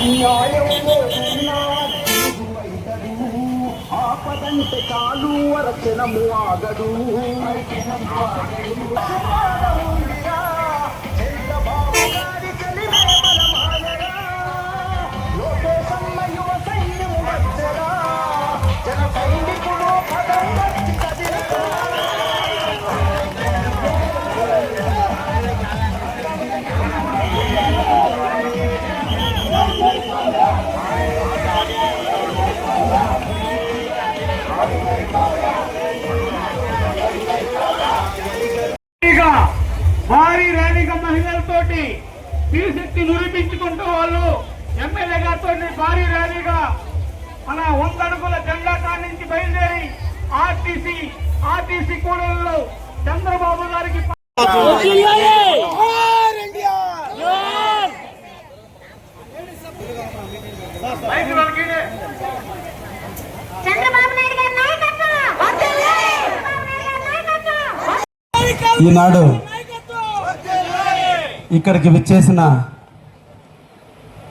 అన్యాయము ఆపదంటే కాలు వరచనము ఆగడు భారీ ర్యాలీగా మహిళలతోటి శక్తి నిరూపించుకుంటూ వాళ్ళు ఎమ్మెల్యే గారితో భారీ ర్యాలీగా మన వంద అడుగుల జెండా నుంచి బయలుదేరి ఆర్టీసీ ఆర్టీసీ కూడలలో చంద్రబాబు గారికి మైక్ వాళ్ళకి చంద్రబాబు నాయుడు గారి నాయకత్వం వర్ధిల్లాలి! చంద్రబాబు నాయుడు గారి నాయకత్వం ఈనాడు ఇక్కడికి విచ్చేసిన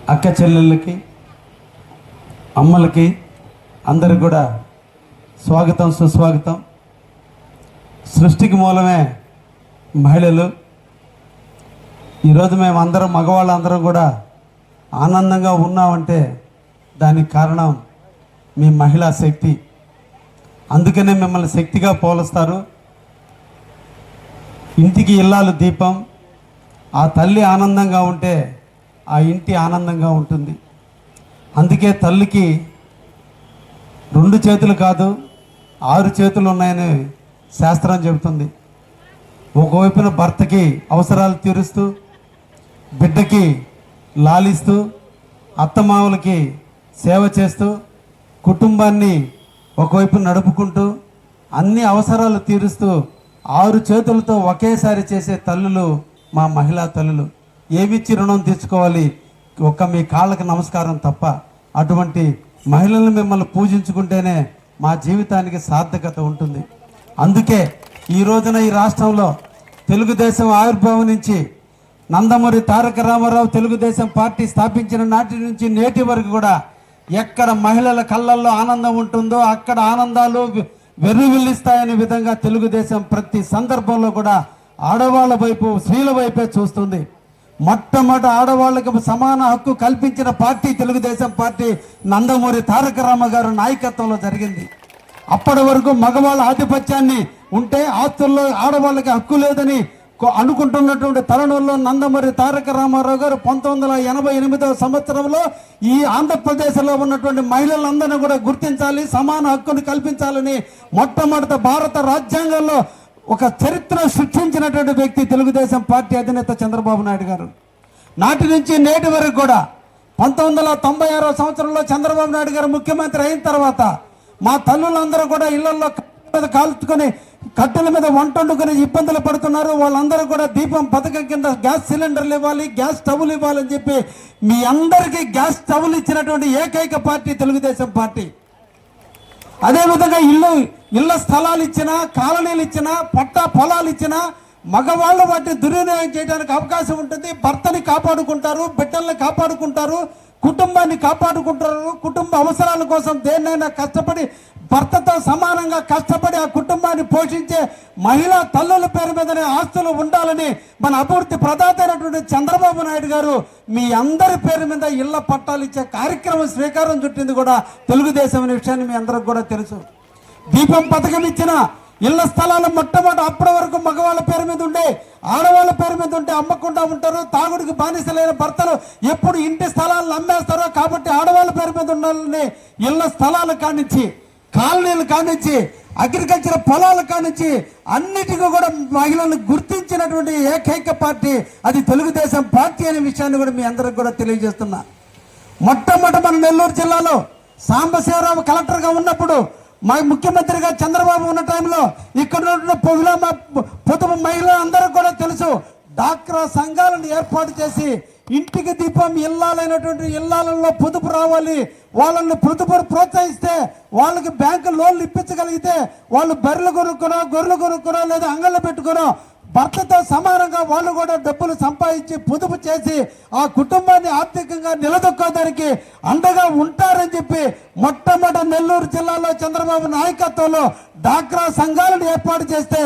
అక్క చెల్లెళ్ళకి అమ్మలకి అందరికి కూడా స్వాగతం సుస్వాగతం. సృష్టికి మూలమే మహిళలు. ఈరోజు మేము అందరం మగవాళ్ళందరం కూడా ఆనందంగా ఉన్నామంటే దానికి కారణం మీ మహిళా శక్తి. అందుకనే మిమ్మల్ని శక్తిగా పోలుస్తారు. ఇంటికి ఇల్లాలు దీపం ఆ తల్లి ఆనందంగా ఉంటే ఆ ఇంటి ఆనందంగా ఉంటుంది. అందుకే తల్లికి రెండు చేతులు కాదు ఆరు చేతులు ఉన్నాయని శాస్త్రం చెబుతుంది. ఒకవైపున భర్తకి అవసరాలు తీరుస్తూ బిడ్డకి లాలిస్తూ అత్తమావులకి సేవ చేస్తూ కుటుంబాన్ని ఒకవైపు నడుపుకుంటూ అన్ని అవసరాలు తీరుస్తూ ఆరు చేతులతో ఒకేసారి చేసే తల్లులు మా మహిళా తల్లులు ఏమిచ్చి రుణం తీసుకోవాలి ఒక్క మీ కాళ్ళకి నమస్కారం తప్ప అటువంటి మహిళలను మిమ్మల్ని పూజించుకుంటేనే మా జీవితానికి సార్థకత ఉంటుంది. అందుకే ఈ రోజున ఈ రాష్ట్రంలో తెలుగుదేశం ఆవిర్భావం నుంచి నందమూరి తారక రామారావు తెలుగుదేశం పార్టీ స్థాపించిన నాటి నుంచి నేటి వరకు కూడా ఎక్కడ మహిళల కళ్ళల్లో ఆనందం ఉంటుందో అక్కడ ఆనందాలు వెర్రువిల్లిస్తాయనే విధంగా తెలుగుదేశం ప్రతి సందర్భంలో కూడా ఆడవాళ్ళ వైపు స్త్రీల వైపే చూస్తుంది. మొట్టమొదట ఆడవాళ్ళకి సమాన హక్కు కల్పించిన పార్టీ తెలుగుదేశం పార్టీ నందమూరి తారక రామ గారు నాయకత్వంలో జరిగింది. అప్పటి వరకు మగవాళ్ళ ఆధిపత్యాన్ని ఉంటే ఆస్తుల్లో ఆడవాళ్ళకి హక్కు లేదని అనుకుంటున్నటువంటి తరుణంలో నందమూరి తారక రామారావు గారు పంతొమ్మిది వందల ఎనభై ఎనిమిదవ సంవత్సరంలో ఈ ఆంధ్రప్రదేశ్లో ఉన్నటువంటి మహిళలందరినీ కూడా గుర్తించాలి సమాన హక్కును కల్పించాలని మొట్టమొదట భారత రాజ్యాంగంలో ఒక చరిత్ర సృష్టించినటువంటి వ్యక్తి తెలుగుదేశం పార్టీ అధినేత చంద్రబాబు నాయుడు గారు. నాటి నుంచి నేటి వరకు కూడా పంతొమ్మిది వందల తొంభై ఆరో సంవత్సరంలో చంద్రబాబు నాయుడు గారు ముఖ్యమంత్రి అయిన తర్వాత మా తల్లులందరూ కూడా ఇళ్ళలో మీద కాల్చుకొని కట్టెల మీద వంట వండుకొని ఇబ్బందులు పడుతున్నారు. వాళ్ళందరూ కూడా దీపం పథకం కింద గ్యాస్ సిలిండర్లు ఇవ్వాలి గ్యాస్ స్టవ్లు ఇవ్వాలని చెప్పి మీ అందరికీ గ్యాస్ స్టవ్లు ఇచ్చినటువంటి ఏకైక పార్టీ తెలుగుదేశం పార్టీ. అదేవిధంగా ఇల్లు ఇళ్ళ స్థలాలు ఇచ్చినా కాలనీలు ఇచ్చినా పట్టా పొలాలు ఇచ్చినా మగవాళ్ళు వాటిని దుర్వినియోగం చేయడానికి అవకాశం ఉంటుంది. భర్తని కాపాడుకుంటారు బిడ్డల్ని కాపాడుకుంటారు కుటుంబాన్ని కాపాడుకుంటారు. కుటుంబ అవసరాల కోసం దేన్నైనా కష్టపడి భర్తతో సమానంగా కష్టపడి ఆ కుటుంబాన్ని పోషించే మహిళా తల్లుల పేరు మీదనే ఆస్తులు ఉండాలని మన అభివృద్ధి ప్రదాత అయినటువంటి చంద్రబాబు నాయుడు గారు మీ అందరి పేరు మీద ఇళ్ళ పట్టాలు ఇచ్చే కార్యక్రమం శ్రీకారం చుట్టింది కూడా తెలుగుదేశం అనే విషయాన్ని మీ అందరికి కూడా తెలుసు. దీపం పథకం ఇచ్చిన ఇళ్ళ స్థలాలు మొట్టమొదటి అప్పటి వరకు మగవాళ్ళ పేరు మీద ఉండే ఆడవాళ్ళ పేరు మీద ఉంటే అమ్మకుండా ఉంటారు తాగుడికి బానిసలైన భర్తలు ఎప్పుడు ఇంటి స్థలాలను అమ్మేస్తారో కాబట్టి ఆడవాళ్ళ పేరు మీద ఉండాలని ఇళ్ళ స్థలాలు కానిచ్చి కాలనీలు కానిచ్చి అగ్రికల్చర్ పొలాలు కానిచ్చి అన్నిటికీ కూడా మహిళలను గుర్తించినటువంటి ఏకైక పార్టీ అది తెలుగుదేశం పార్టీ అనే విషయాన్ని కూడా మీ అందరికి కూడా తెలియజేస్తున్నా. మొట్టమొదటి మన నెల్లూరు జిల్లాలో సాంబశివరావు కలెక్టర్గా ఉన్నప్పుడు మా ముఖ్యమంత్రిగా చంద్రబాబు ఉన్న టైంలో ఇక్కడ ఉన్న పొదుల పొదుపు మహిళలు అందరూ కూడా తెలుసు డాక్రా సంఘాలను ఏర్పాటు చేసి ఇంటికి దీపం ఇల్లాలైనటువంటి ఇల్లాలలో పొదుపు రావాలి. వాళ్ళని పొదుపు ప్రోత్సహిస్తే వాళ్ళకి బ్యాంకు లోన్లు ఇప్పించగలిగితే వాళ్ళు బర్రెలు కొనుక్కునో గొర్రెలు కొనుక్కునో లేదా అంగళ్ళు పెట్టుకునో భర్తతో సమానంగా వాళ్ళు కూడా డబ్బులు సంపాదించి పొదుపు చేసి ఆ కుటుంబాన్ని ఆర్థికంగా నిలదొక్కోదానికి అండగా ఉంటారని చెప్పి మొట్టమొదటి నెల్లూరు జిల్లాలో చంద్రబాబు నాయకత్వంలో డాక్రా సంఘాలను ఏర్పాటు చేస్తే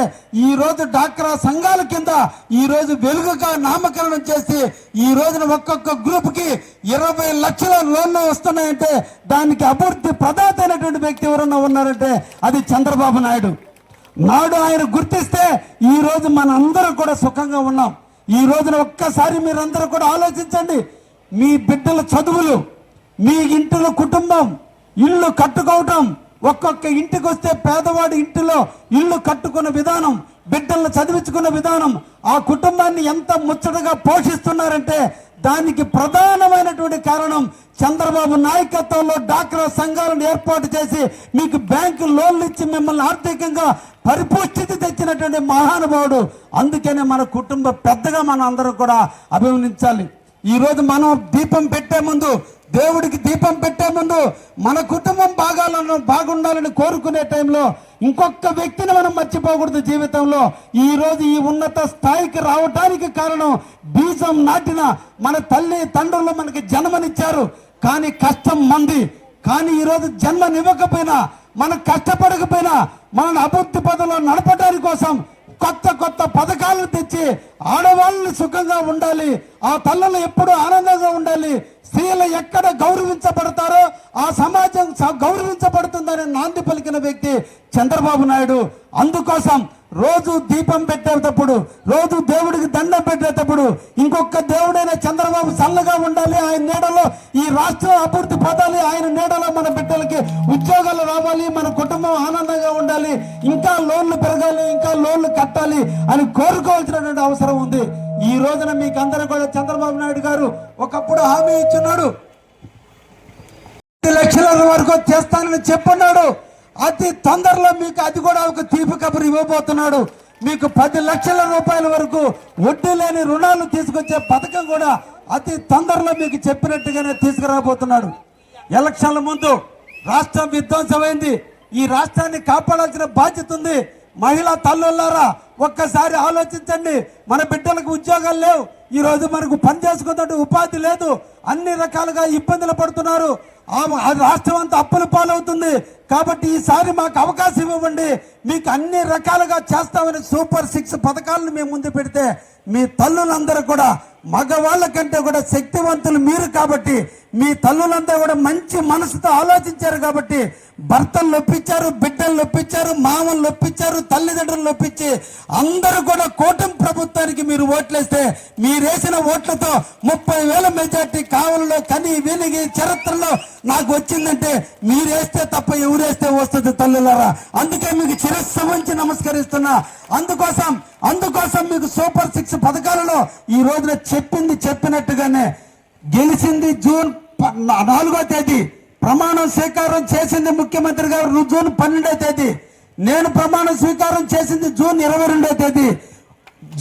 ఈ రోజు డాక్రా సంఘాల కింద ఈ రోజు వెలుగుగా నామకరణం చేసి ఈ రోజున ఒక్కొక్క గ్రూప్కి ఇరవై లక్షల లోన్లు వస్తున్నాయంటే దానికి అభివృద్ధి ప్రదాత అయినటువంటి వ్యక్తి ఎవరన్నా ఉన్నారంటే అది చంద్రబాబు నాయుడు. నాడు ఆయన గుర్తిస్తే ఈ రోజు మన కూడా సుఖంగా ఉన్నాం. ఈ రోజున ఒక్కసారి మీరందరూ కూడా ఆలోచించండి. మీ బిడ్డల చదువులు మీ ఇంటిలో కుటుంబం ఇల్లు కట్టుకోవటం ఒక్కొక్క ఇంటికి వస్తే పేదవాడి ఇంటిలో ఇల్లు కట్టుకున్న విధానం బిడ్డలను చదివించుకున్న విధానం ఆ కుటుంబాన్ని ఎంత ముచ్చటగా పోషిస్తున్నారంటే దానికి ప్రధానమైనటువంటి కారణం చంద్రబాబు నాయకత్వంలో డాక్రా సంఘాలను ఏర్పాటు చేసి మీకు బ్యాంకు లోన్లు ఇచ్చి మిమ్మల్ని ఆర్థికంగా పరిపుష్టితి తెచ్చినటువంటి మహానుభావుడు. అందుకనే మన కుటుంబ పెద్దగా మనం అందరం కూడా అభిమానించాలి ఈరోజు మనం దీపం పెట్టే ముందు దేవుడికి దీపం పెట్టే ముందు మన కుటుంబం బాగాలను బాగుండాలని కోరుకునే టైంలో ఇంకొక వ్యక్తిని మనం మర్చిపోకూడదు జీవితంలో. ఈరోజు ఈ ఉన్నత స్థాయికి రావడానికి కారణం బీజం నాటిన మన తల్లి తండ్రులు మనకి జన్మనిచ్చారు. కానీ కష్టం మంది. కానీ ఈరోజు జన్మనివ్వకపోయినా మనం కష్టపడకపోయినా మనల్ని అభివృద్ధి పదంలో నడపడానికి కోసం కొత్త కొత్త పథకాలను తెచ్చి ఆడవాళ్ళని సుఖంగా ఉండాలి. ఆ తల్లలు ఎప్పుడూ ఆనందంగా ఉండాలి. స్త్రీలు ఎక్కడ గౌరవించబడతారో ఆ సమాజం స- గౌరవించబడుతుందని నాంది పలికిన వ్యక్తి చంద్రబాబు నాయుడు. అందుకోసం రోజు దీపం పెట్టేటప్పుడు రోజు దేవుడికి దండం పెట్టేటప్పుడు ఇంకొక దేవుడైన చంద్రబాబు చల్లగా ఉండాలి. ఆయన నీడలో ఈ రాష్ట్రం అభివృద్ధి పడాలి. ఆయన నీడలో మన బిడ్డలకి ఉద్యోగాలు రావాలి. మన కుటుంబం ఆనందంగా ఉండాలి. ఇంకా లోన్లు పెరగాలి. ఇంకా లోన్లు కట్టాలి అని కోరుకోవాల్సినటువంటి అవసరం ఉంది. ఈ రోజున మీకు అందరూ కూడా చంద్రబాబు నాయుడు గారు ఒకప్పుడు హామీ ఇచ్చున్నాడు. పది లక్షల వరకు చేస్తానని చెప్పున్నాడు. అతి తొందరలో మీకు అది కూడా ఒక తీపి కబురు ఇవ్వబోతున్నాడు. మీకు పది లక్షల రూపాయల వరకు వడ్డీ లేని రుణాలు తీసుకొచ్చే పథకం కూడా అతి తొందరలో మీకు చెప్పినట్టుగానే తీసుకురాబోతున్నాడు. ఎలక్షన్ల ముందు రాష్ట్రం విధ్వంసమైంది. ఈ రాష్ట్రాన్ని కాపాడాల్సిన బాధ్యత ఉంది. మహిళా తల్లులారా ఒక్కసారి ఆలోచించండి. మన బిడ్డలకు ఉద్యోగాలు లేవు. ఈరోజు మనకు పని చేసుకున్నట్టు ఉపాధి లేదు. అన్ని రకాలుగా ఇబ్బందులు పడుతున్నారు. ఆ- రాష్ట్రం అంతా అప్పుల పాలవుతుంది. కాబట్టి ఈసారి మాకు అవకాశం ఇవ్వండి. మీకు అన్ని రకాలుగా చేస్తామని సూపర్ సిక్స్ పథకాలను మేము ముందు పెడితే మీ తల్లులందరూ కూడా మగవాళ్ళ కంటే కూడా శక్తివంతులు మీరు కాబట్టి మీ తల్లులంతా కూడా మంచి మనసుతో ఆలోచించారు కాబట్టి భర్తలు నొప్పించారు బిడ్డలు నొప్పించారు మామలు నొప్పించారు తల్లిదండ్రులు నొప్పించి అందరూ కూడా కూటమి ప్రభుత్వానికి మీరు ఓట్లేస్తే మీరేసిన ఓట్లతో ముప్పై వేల మెజార్టీ కావలలో కని వెలిగి చరిత్రలో నాకు వచ్చిందంటే మీరేస్తే తప్ప ఎవరేస్తే వస్తుంది తల్లులారా? అందుకే మీకు చిరస్సు ఉంచి నమస్కరిస్తున్నా. అందుకోసం అందుకోసం మీకు సూపర్ సిక్స్ పథకాలలో ఈ రోజున చెప్పింది చెప్పినట్టుగానే గెలిచింది జూన్ నాలుగో తేదీ ప్రమాణం స్వీకారం చేసింది ముఖ్యమంత్రి గారు జూన్ పన్నెండో తేదీ. నేను ప్రమాణ స్వీకారం చేసింది జూన్ ఇరవై రెండో తేదీ.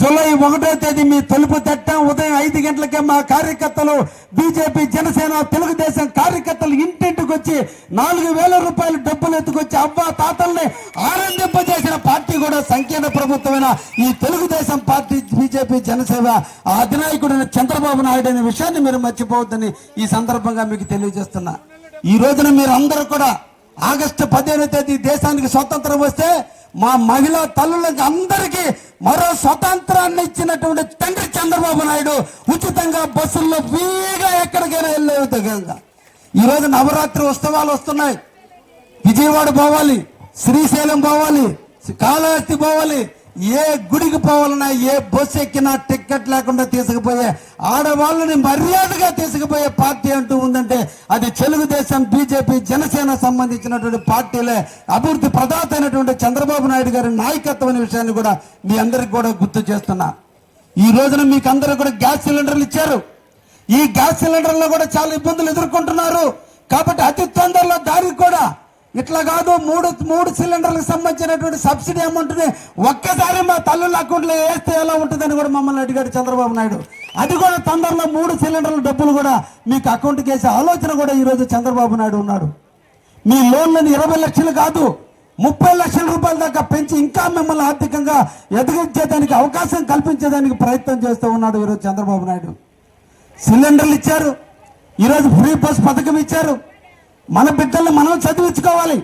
జూలై ఒకటో తేదీ మీ తలుపు తట్టం. ఉదయం ఐదు గంటలకే మా కార్యకర్తలు బీజేపీ జనసేన తెలుగుదేశం కార్యకర్తలు ఇంటింటికి వచ్చి నాలుగు వేల రూపాయలు డబ్బులు ఎత్తుకొచ్చి అవ్వ తాతల్ని ఆనందింపజేసిన పార్టీ కూడా సంకీర్ణ ప్రభుత్వమైన ఈ తెలుగుదేశం పార్టీ బీజేపీ జనసేన అధినాయకుడైన చంద్రబాబు నాయుడు అనే విషయాన్ని మీరు మర్చిపోవద్దని ఈ సందర్భంగా మీకు తెలియజేస్తున్నా. ఈ రోజున మీరు అందరూ కూడా ఆగస్టు పదిహేనో తేదీ దేశానికి స్వతంత్రం వస్తే మా మహిళా తల్లులకు అందరికీ మరో స్వతంత్రాన్ని ఇచ్చినటువంటి తండ్రి చంద్రబాబు నాయుడు ఉచితంగా బస్సుల్లో వీగా ఎక్కడికైనా వెళ్ళే విధంగా ఈరోజు నవరాత్రి ఉత్సవాలు వస్తున్నాయి. విజయవాడ పోవాలి శ్రీశైలం పోవాలి కాళహస్తి పోవాలి ఏ గుడికి పోవాలన్నా ఏ బస్సు ఎక్కినా టికెట్ లేకుండా తీసుకుపోయే ఆడవాళ్ళని మర్యాదగా తీసుకుపోయే పార్టీ అంటూ ఉందంటే అది తెలుగుదేశం బీజేపీ జనసేన సంబంధించినటువంటి పార్టీలే అభివృద్ధి ప్రదాత అయినటువంటి చంద్రబాబు నాయుడు గారి నాయకత్వం అనే విషయాన్ని కూడా మీ అందరికి కూడా గుర్తు చేస్తున్నా. ఈ రోజున మీకు అందరూ కూడా గ్యాస్ సిలిండర్లు ఇచ్చారు. ఈ గ్యాస్ సిలిండర్లో కూడా చాలా ఇబ్బందులు ఎదుర్కొంటున్నారు. కాబట్టి అతి తొందరలో దానికి కూడా ఇట్లా కాదు మూడు మూడు సిలిండర్లకు సంబంధించినటువంటి సబ్సిడీ అమౌంట్ని ఒక్కసారి మా తల్లుల అకౌంట్లో వేస్తే ఎలా ఉంటుందని కూడా మమ్మల్ని అడిగాడు చంద్రబాబు నాయుడు. అది కూడా తొందరలో మూడు సిలిండర్ల డబ్బులు కూడా మీకు అకౌంట్కి వేసే ఆలోచన కూడా ఈరోజు చంద్రబాబు నాయుడు ఉన్నాడు. మీ లోన్లను ఇరవై లక్షలు కాదు ముప్పై లక్షల రూపాయల దాకా పెంచి ఇంకా మిమ్మల్ని ఆర్థికంగా ఎదిగించేదానికి అవకాశం కల్పించేదానికి ప్రయత్నం చేస్తూ ఉన్నాడు ఈరోజు చంద్రబాబు నాయుడు. సిలిండర్లు ఇచ్చారు ఈరోజు ఫ్రీ బస్ పథకం ఇచ్చారు. మన బిడ్డల్ని మనం చదివించుకోవాలి.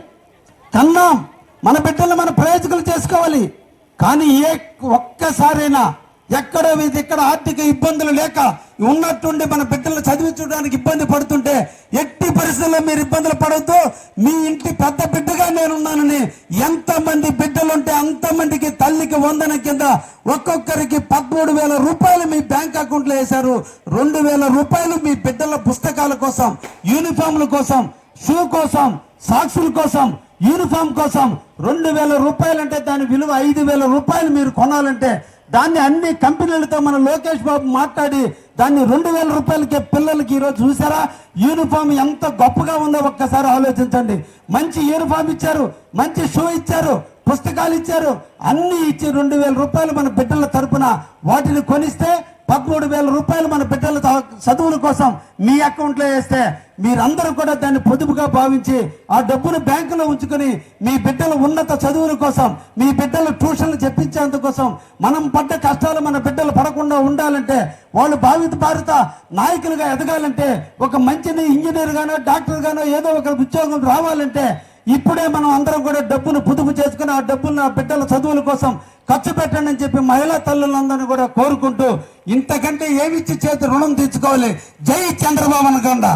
కన్నాం. మన బిడ్డల్ని మన ప్రయోజకులు చేసుకోవాలి. కానీ ఏ ఒక్కసారైనా ఎక్కడో ఇక్కడ ఆర్థిక ఇబ్బందులు లేక ఉన్నట్టుండి మన బిడ్డలు చదివించడానికి ఇబ్బంది పడుతుంటే ఎట్టి పరిస్థితుల్లో మీరు ఇబ్బందులు పడవద్దు మీ ఇంటి పెద్ద బిడ్డగా నేనున్నానని ఎంతమంది బిడ్డలుంటే అంతమందికి తల్లికి వందన కింద ఒక్కొక్కరికి పదమూడు వేల రూపాయలు మీ బ్యాంక్ అకౌంట్లో వేశారు. రెండు వేల రూపాయలు మీ బిడ్డల పుస్తకాల కోసం యూనిఫామ్ల కోసం షూ కోసం సాక్సుల కోసం యూనిఫామ్ కోసం రెండు వేల రూపాయలంటే దాని విలువ ఐదు వేల రూపాయలు మీరు కొనాలంటే దాన్ని అన్ని కంపెనీలతో మన లోకేష్ బాబు మాట్లాడి దాన్ని రెండు వేల రూపాయలకే పిల్లలకి ఈరోజు చూసారా? యూనిఫామ్ ఎంత గొప్పగా ఉందో ఒక్కసారి ఆలోచించండి. మంచి యూనిఫామ్ ఇచ్చారు మంచి షూ ఇచ్చారు పుస్తకాలు ఇచ్చారు అన్నీ ఇచ్చి రెండు వేల రూపాయలు మన బిడ్డల తరపున వాటిని కొనిస్తే పదమూడు వేల రూపాయలు మన బిడ్డల చదువుల కోసం మీ అకౌంట్లో వేస్తే మీరందరూ కూడా దాన్ని పొదుపుగా భావించి ఆ డబ్బును బ్యాంకులో ఉంచుకొని మీ బిడ్డల ఉన్నత చదువుల కోసం మీ బిడ్డల ట్యూషన్లు చెప్పించేందుకోసం మనం పడ్డ కష్టాలు మన బిడ్డలు పడకుండా ఉండాలంటే వాళ్ళు భావిత భారత నాయకులుగా ఎదగాలంటే ఒక మంచి ఇంజనీర్ గానో డాక్టర్ గానో ఏదో ఒక ఉద్యోగం రావాలంటే ఇప్పుడే మనం అందరం కూడా డబ్బును పొదుపు చేసుకుని ఆ డబ్బును ఆ బిడ్డల చదువుల కోసం ఖర్చు పెట్టండి అని చెప్పి మహిళా తల్లులందరినీ కూడా కోరుకుంటూ ఇంతకంటే ఏమిచ్చి చేతి రుణం తీర్చుకోవాలి? జై చంద్రబాబు అనకుండా.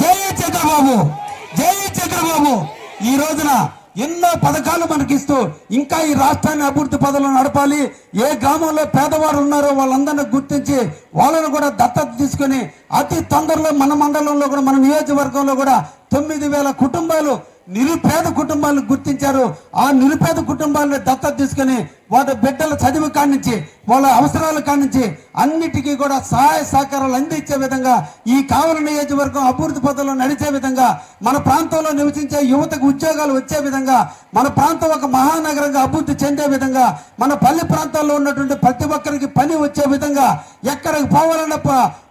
జై చంద్రబాబు. జై చంద్రబాబు. ఈ రోజున ఎన్నో పథకాలు మనకిస్తూ ఇంకా ఈ రాష్ట్రాన్ని అభివృద్ధి పదవులు నడపాలి. ఏ గ్రామంలో పేదవారు ఉన్నారో వాళ్ళందరినీ గుర్తించి వాళ్ళను కూడా దత్తత తీసుకొని అతి తొందరలో మన మండలంలో కూడా మన నియోజకవర్గంలో కూడా తొమ్మిది వేల కుటుంబాలు నిరుపేద కుటుంబాలను గుర్తించారు. ఆ నిరుపేద కుటుంబాలను దత్తత తీసుకొని వాళ్ళ బిడ్డల చదువు కానించి వాళ్ళ అవసరాలు కానించి అన్నిటికీ కూడా సహాయ సహకారాలు అందించే విధంగా ఈ కావలి నియోజకవర్గం అభివృద్ధి పథంలో నడిచే విధంగా మన ప్రాంతంలో నివసించే యువతకు ఉద్యోగాలు వచ్చే విధంగా మన ప్రాంతం ఒక మహానగరంగా అభివృద్ధి చెందే విధంగా మన పల్లె ప్రాంతాల్లో ఉన్నటువంటి ప్రతి ఒక్కరికి పని వచ్చే విధంగా ఎక్కడికి పోవాలన్న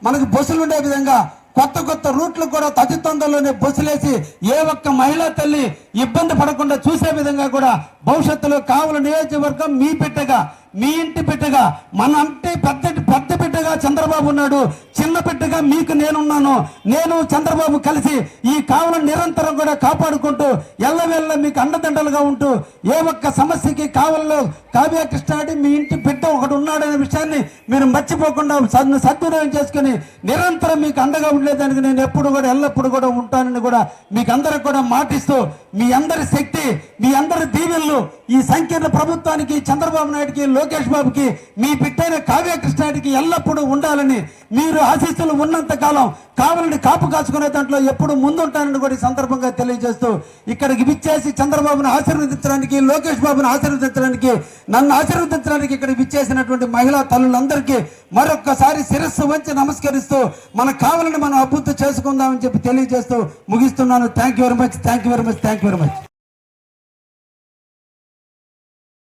మనకు బస్సులు ఉండే విధంగా కొత్త కొత్త రూట్లు కూడా అతి తొందరలోనే బస్సులేసి ఏ ఒక్క మహిళా తల్లి ఇబ్బంది పడకుండా చూసే విధంగా కూడా భవిష్యత్తులో కావుల నియోజకవర్గం మీ పెట్టగా మీ ఇంటి బిడ్డగా మన అంటే పెద్ద పెద్ద బిడ్డగా చంద్రబాబు ఉన్నాడు. చిన్న బిడ్డగా మీకు నేనున్నాను. నేను చంద్రబాబు కలిసి ఈ కావులను నిరంతరం కూడా కాపాడుకుంటూ ఎల్లవెల్ల మీకు అండదండలుగా ఉంటూ ఏ ఒక్క సమస్యకి కావల్లో కావ్య కృష్ణాడి మీ ఇంటి బిడ్డ ఒకడు ఉన్నాడనే విషయాన్ని మీరు మర్చిపోకుండా సద్వినియోగం చేసుకుని నిరంతరం మీకు అండగా ఉండేదానికి నేను ఎప్పుడు కూడా ఎల్లప్పుడు కూడా ఉంటానని కూడా మీకు అందరికి కూడా మాటిస్తూ మీ అందరి శక్తి మీ అందరి దీవెనలు ఈ సంకీర్ణ ప్రభుత్వానికి చంద్రబాబు నాయుడుకి లోకేష్ బాబుకి మీ బిడ్డైన కావ్య కృష్ణాడికి ఎల్లప్పుడూ ఉండాలని మీరు ఆశీస్సులు ఉన్నంత కాలం కావాలని కాపు కాచుకునే దాంట్లో ఎప్పుడు ముందుంటానని కూడా ఈ సందర్భంగా తెలియజేస్తూ ఇక్కడికి విచ్చేసి చంద్రబాబును ఆశీర్వదించడానికి లోకేష్ బాబును ఆశీర్వదించడానికి నన్ను ఆశీర్వదించడానికి ఇక్కడ విచ్చేసినటువంటి మహిళా తల్లులందరికీ మరొక్కసారి శిరస్సు వంచి నమస్కరిస్తూ మన కావాలని మనం అభివృద్ధి చేసుకుందామని చెప్పి తెలియజేస్తూ ముగిస్తున్నాను. Thank you very much thank you very much thank you very much